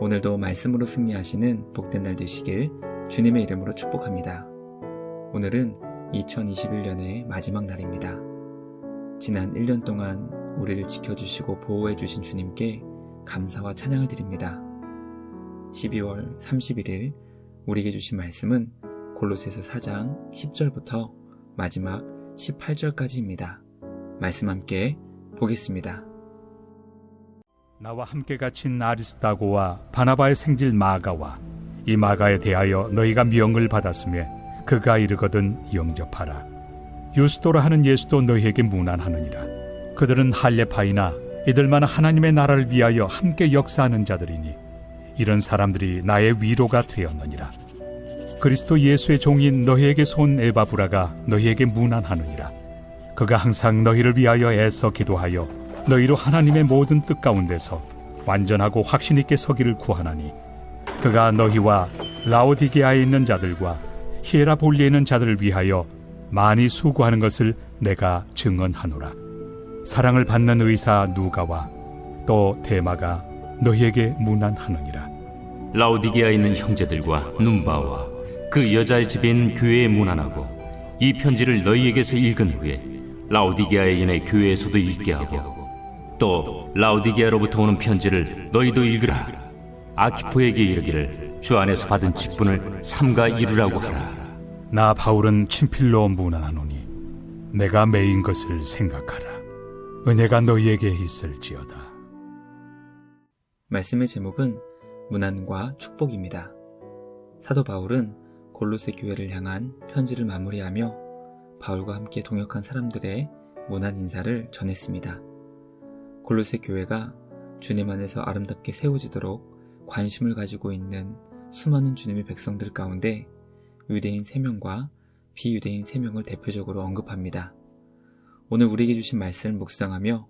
오늘도 말씀으로 승리하시는 복된 날 되시길 주님의 이름으로 축복합니다. 오늘은 2021년의 마지막 날입니다. 지난 1년 동안 우리를 지켜주시고 보호해주신 주님께 감사와 찬양을 드립니다. 12월 31일 우리에게 주신 말씀은 골로새서 4장 10절부터 마지막 18절까지입니다. 말씀 함께 보겠습니다. 나와 함께 갇힌 아리스타고와 바나바의 생질 마가와 이 마가에 대하여 너희가 명을 받았으며 그가 이르거든 영접하라. 유스도라 하는 예수도 너희에게 무난하느니라. 그들은 할레파이나 이들만 하나님의 나라를 위하여 함께 역사하는 자들이니 이런 사람들이 나의 위로가 되었느니라. 그리스도 예수의 종인 너희에게서 온 에바브라가 너희에게 무난하느니라. 그가 항상 너희를 위하여 애써 기도하여 너희로 하나님의 모든 뜻 가운데서 완전하고 확신 있게 서기를 구하나니 그가 너희와 라오디게아에 있는 자들과 히에라볼리에 있는 자들을 위하여 많이 수고하는 것을 내가 증언하노라. 사랑을 받는 의사 누가와 또 대마가 너희에게 무난하느니라. 라오디게아에 있는 형제들과 눈바와 그 여자의 있는 교회에 무난하고 이 편지를 너희에게서 읽은 후에 라오디게아에 있는 교회에서도 읽게 하고 또 라오디게아로부터 오는 편지를 너희도 읽으라 아키포에게 이르기를 주 안에서 받은 직분을 삼가 이루라고 하라 나 바울은 친필로 무난하노니 내가 매인 것을 생각하라. 은혜가 너희에게 있을지어다. 말씀의 제목은 문안과 축복입니다. 사도 바울은 골로새 교회를 향한 편지를 마무리하며 바울과 함께 동역한 사람들의 문안 인사를 전했습니다. 골로새 교회가 주님 안에서 아름답게 세워지도록 관심을 가지고 있는 수많은 주님의 백성들 가운데 유대인 3명과 비유대인 3명을 대표적으로 언급합니다. 오늘 우리에게 주신 말씀을 묵상하며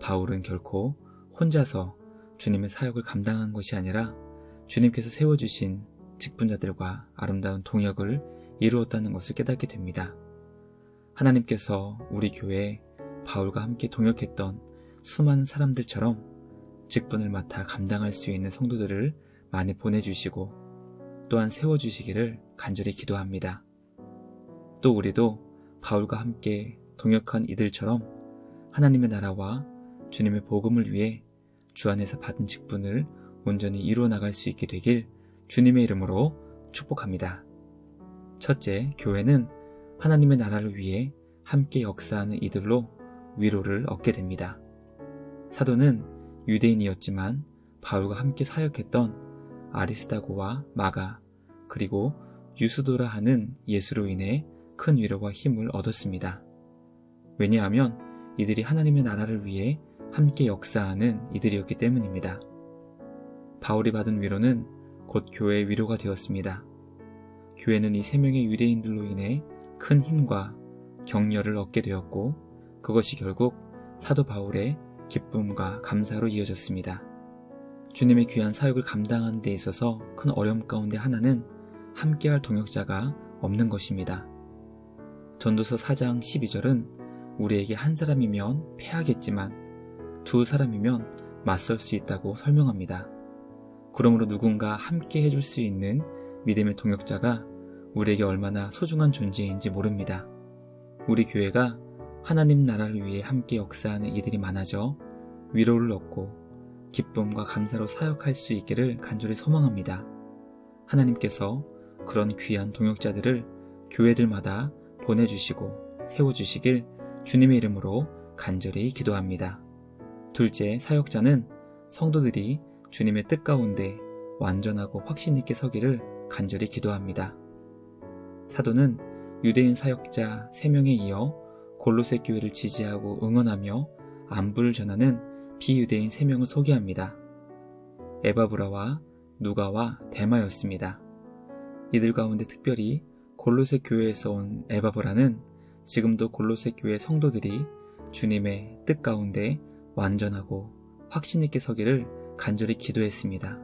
바울은 결코 혼자서 주님의 사역을 감당한 것이 아니라 주님께서 세워주신 직분자들과 아름다운 동역을 이루었다는 것을 깨닫게 됩니다. 하나님께서 우리 교회에 바울과 함께 동역했던 수많은 사람들처럼 직분을 맡아 감당할 수 있는 성도들을 많이 보내주시고 또한 세워주시기를 간절히 기도합니다. 또 우리도 바울과 함께 동역한 이들처럼 하나님의 나라와 주님의 복음을 위해 주 안에서 받은 직분을 온전히 이루어 나갈 수 있게 되길 주님의 이름으로 축복합니다. 첫째, 교회는 하나님의 나라를 위해 함께 역사하는 이들로 위로를 얻게 됩니다. 사도는 유대인이었지만 바울과 함께 사역했던 아리스다고와 마가 그리고 유수도라 하는 예수로 인해 큰 위로와 힘을 얻었습니다. 왜냐하면 이들이 하나님의 나라를 위해 함께 역사하는 이들이었기 때문입니다. 바울이 받은 위로는 곧 교회의 위로가 되었습니다. 교회는 이 세 명의 유대인들로 인해 큰 힘과 격려를 얻게 되었고 그것이 결국 사도 바울의 기쁨과 감사로 이어졌습니다. 주님의 귀한 사역을 감당하는 데 있어서 큰 어려움 가운데 하나는 함께할 동역자가 없는 것입니다. 전도서 4장 12절은 우리에게 한 사람이면 패하겠지만 두 사람이면 맞설 수 있다고 설명합니다. 그러므로 누군가 함께 해줄 수 있는 믿음의 동역자가 우리에게 얼마나 소중한 존재인지 모릅니다. 우리 교회가 하나님 나라를 위해 함께 역사하는 이들이 많아져 위로를 얻고 기쁨과 감사로 사역할 수 있기를 간절히 소망합니다. 하나님께서 그런 귀한 동역자들을 교회들마다 보내주시고 세워주시길 주님의 이름으로 간절히 기도합니다. 둘째, 사역자는 성도들이 주님의 뜻 가운데 완전하고 확신 있게 서기를 간절히 기도합니다. 사도는 유대인 사역자 3명에 이어 골로새 교회를 지지하고 응원하며 안부를 전하는 비유대인 3명을 소개합니다. 에바브라와 누가와 데마였습니다. 이들 가운데 특별히 골로새 교회에서 온 에바브라는 지금도 골로새 교회 성도들이 주님의 뜻 가운데 완전하고 확신 있게 서기를 간절히 기도했습니다.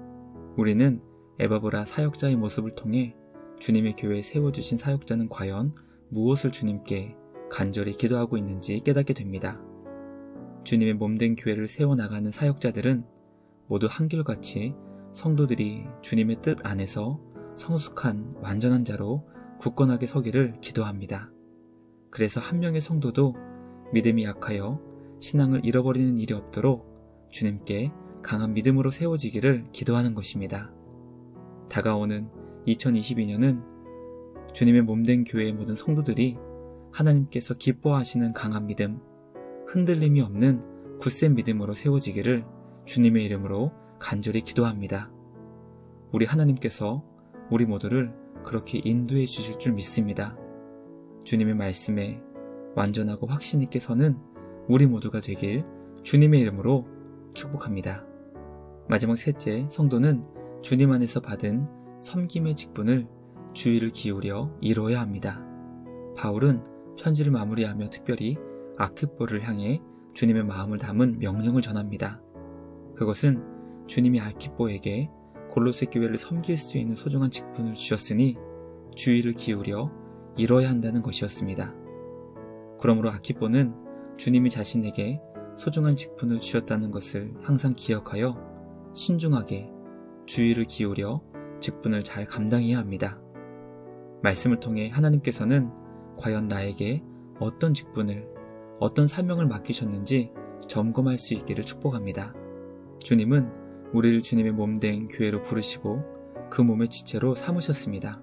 우리는 에바브라 사역자의 모습을 통해 주님의 교회에 세워주신 사역자는 과연 무엇을 주님께 간절히 기도하고 있는지 깨닫게 됩니다. 주님의 몸된 교회를 세워나가는 사역자들은 모두 한결같이 성도들이 주님의 뜻 안에서 성숙한 완전한 자로 굳건하게 서기를 기도합니다. 그래서 한 명의 성도도 믿음이 약하여 신앙을 잃어버리는 일이 없도록 주님께 강한 믿음으로 세워지기를 기도하는 것입니다. 다가오는 2022년은 주님의 몸된 교회의 모든 성도들이 하나님께서 기뻐하시는 강한 믿음, 흔들림이 없는 굳센 믿음으로 세워지기를 주님의 이름으로 간절히 기도합니다. 우리 하나님께서 우리 모두를 그렇게 인도해 주실 줄 믿습니다. 주님의 말씀에 완전하고 확신 있게 서는 우리 모두가 되길 주님의 이름으로 축복합니다. 마지막 셋째, 성도는 주님 안에서 받은 섬김의 직분을 주의를 기울여 이루어야 합니다. 바울은 편지를 마무리하며 특별히 아크보를 향해 주님의 마음을 담은 명령을 전합니다. 그것은 주님이 아키뽀에게 골로새 교회를 섬길 수 있는 소중한 직분을 주셨으니 주의를 기울여 이뤄야 한다는 것이었습니다. 그러므로 아키뽀는 주님이 자신에게 소중한 직분을 주셨다는 것을 항상 기억하여 신중하게 주의를 기울여 직분을 잘 감당해야 합니다. 말씀을 통해 하나님께서는 과연 나에게 어떤 직분을, 어떤 사명을 맡기셨는지 점검할 수 있기를 축복합니다. 주님은 우리를 주님의 몸 된 교회로 부르시고 그 몸의 지체로 삼으셨습니다.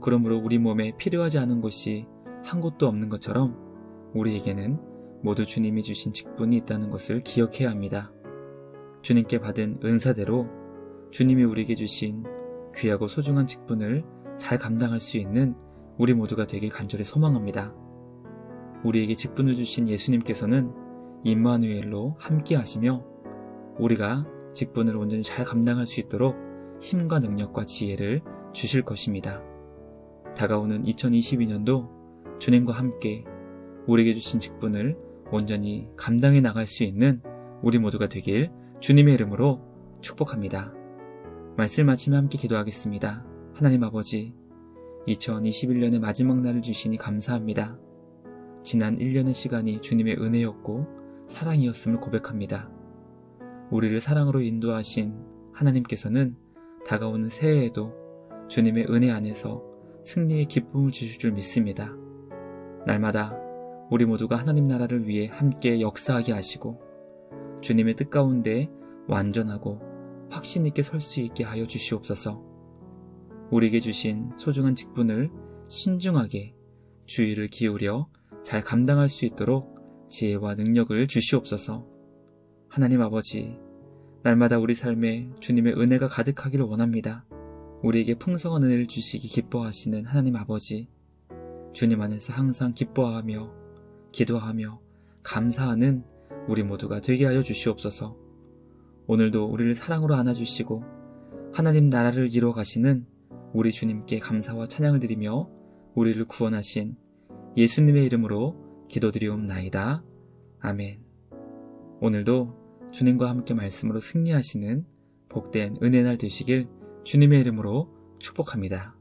그러므로 우리 몸에 필요하지 않은 곳이 한 곳도 없는 것처럼 우리에게는 모두 주님이 주신 직분이 있다는 것을 기억해야 합니다. 주님께 받은 은사대로 주님이 우리에게 주신 귀하고 소중한 직분을 잘 감당할 수 있는 우리 모두가 되길 간절히 소망합니다. 우리에게 직분을 주신 예수님께서는 임마누엘로 함께 하시며 우리가 직분을 온전히 잘 감당할 수 있도록 힘과 능력과 지혜를 주실 것입니다. 다가오는 2022년도 주님과 함께 우리에게 주신 직분을 온전히 감당해 나갈 수 있는 우리 모두가 되길 주님의 이름으로 축복합니다. 말씀 마치며 함께 기도하겠습니다. 하나님 아버지, 2021년의 마지막 날을 주시니 감사합니다. 지난 1년의 시간이 주님의 은혜였고 사랑이었음을 고백합니다. 우리를 사랑으로 인도하신 하나님께서는 다가오는 새해에도 주님의 은혜 안에서 승리의 기쁨을 주실 줄 믿습니다. 날마다 우리 모두가 하나님 나라를 위해 함께 역사하게 하시고 주님의 뜻 가운데 완전하고 확신 있게 설 수 있게 하여 주시옵소서. 우리에게 주신 소중한 직분을 신중하게 주의를 기울여 잘 감당할 수 있도록 지혜와 능력을 주시옵소서. 하나님 아버지, 날마다 우리 삶에 주님의 은혜가 가득하기를 원합니다. 우리에게 풍성한 은혜를 주시기 기뻐하시는 하나님 아버지, 주님 안에서 항상 기뻐하며 기도하며 감사하는 우리 모두가 되게 하여 주시옵소서. 오늘도 우리를 사랑으로 안아주시고 하나님 나라를 이루어 가시는 우리 주님께 감사와 찬양을 드리며 우리를 구원하신 예수님의 이름으로 기도드리옵나이다. 아멘. 오늘도 주님과 함께 말씀으로 승리하시는 복된 은혜날 되시길 주님의 이름으로 축복합니다.